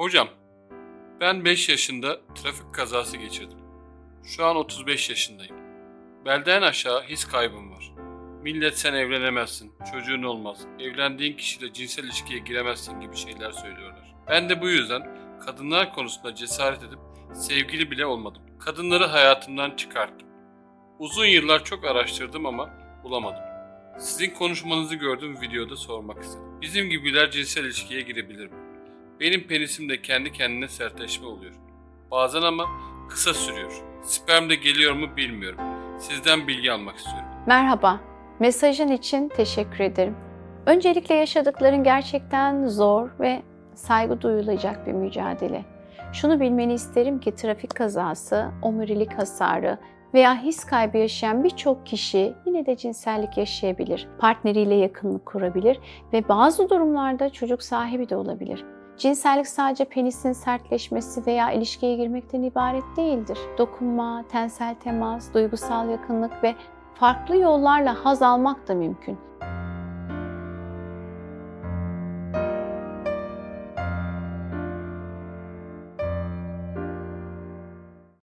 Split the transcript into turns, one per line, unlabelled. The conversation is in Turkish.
Hocam, ben 5 yaşında trafik kazası geçirdim. Şu an 35 yaşındayım. Belden aşağı his kaybım var. Millet sen evlenemezsin, çocuğun olmaz, evlendiğin kişiyle cinsel ilişkiye giremezsin gibi şeyler söylüyorlar. Ben de bu yüzden kadınlar konusunda cesaret edip sevgili bile olmadım. Kadınları hayatımdan çıkarttım. Uzun yıllar çok araştırdım ama bulamadım. Sizin konuşmanızı gördüğüm videoda sormak istedim. Bizim gibiler cinsel ilişkiye girebilir mi? Benim penisimde kendi kendine sertleşme oluyor. Bazen ama kısa sürüyor. Sperm de geliyor mu bilmiyorum. Sizden bilgi almak istiyorum.
Merhaba, mesajın için teşekkür ederim. Öncelikle yaşadıkların gerçekten zor ve saygı duyulacak bir mücadele. Şunu bilmeni isterim ki trafik kazası, omurilik hasarı veya his kaybı yaşayan birçok kişi yine de cinsellik yaşayabilir. Partneriyle yakınlık kurabilir ve bazı durumlarda çocuk sahibi de olabilir. Cinsellik sadece penisin sertleşmesi veya ilişkiye girmekten ibaret değildir. Dokunma, tensel temas, duygusal yakınlık ve farklı yollarla haz almak da mümkün.